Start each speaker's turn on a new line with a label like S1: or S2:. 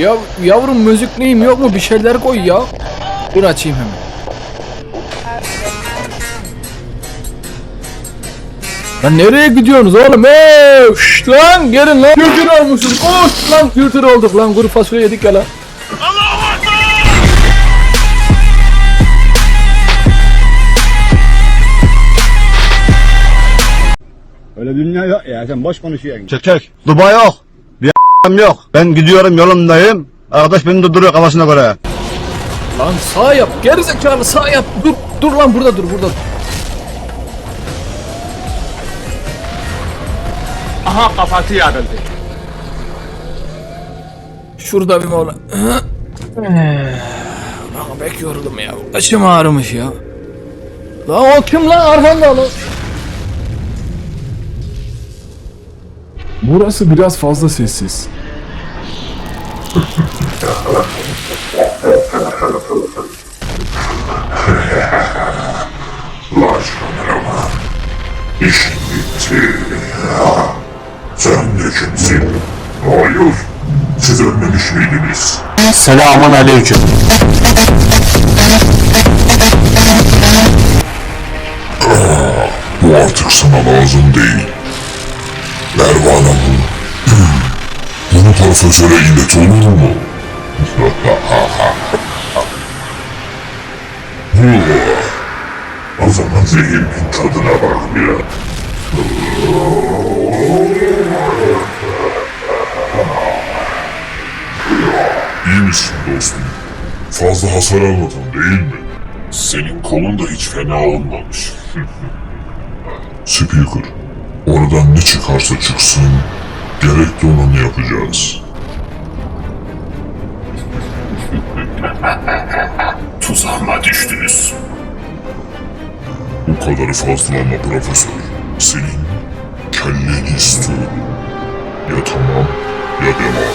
S1: Ya yavrum müzik neyim yok mu bir şeyler koy ya. Dur açayım hemen. Lan nereye gidiyorsunuz oğlum? Hey, şşt lan gelin lan. Kültür olmuşuz. Koş lan kültür olduk lan. Kuru fasulye yedik ya lan.
S2: Öyle dünya yok ya sen boş konuşuyorsun.
S3: Çek çek. Dubai yok. Yok. Ben gidiyorum yolumdayım. Arkadaş beni durduruyor kafasına göre.
S1: Lan sağ yap. Gerizekalı sağ yap. Dur dur lan burada dur burada.
S4: Aha kafası yarıldı.
S1: Şurada bir mola. Lan pek yoruldum ya. Başım ağrımış ya. Lan o kim lan arkanda lan?
S5: Burası biraz fazla sessiz.
S6: İşin bitti. Sen de kimsin? Hayır. Siz ölmemiş miydiniz?
S3: Selamun aleyküm.
S6: Bu artık sana lazım değil. Profesöre ilet olur mu? o zaman zehrin tadına bak biraz. İyi misin dostum? Fazla hasar almadın değil mi? Senin kolun da hiç fena olmamış. Speaker, oradan ne çıkarsa çıksın, Gerekli olanı yapacağız. Tuzağıma düştünüz. Bu kadarı fazla ama profesör. Senin kelleni istiyorum. Ya tamam ya devam.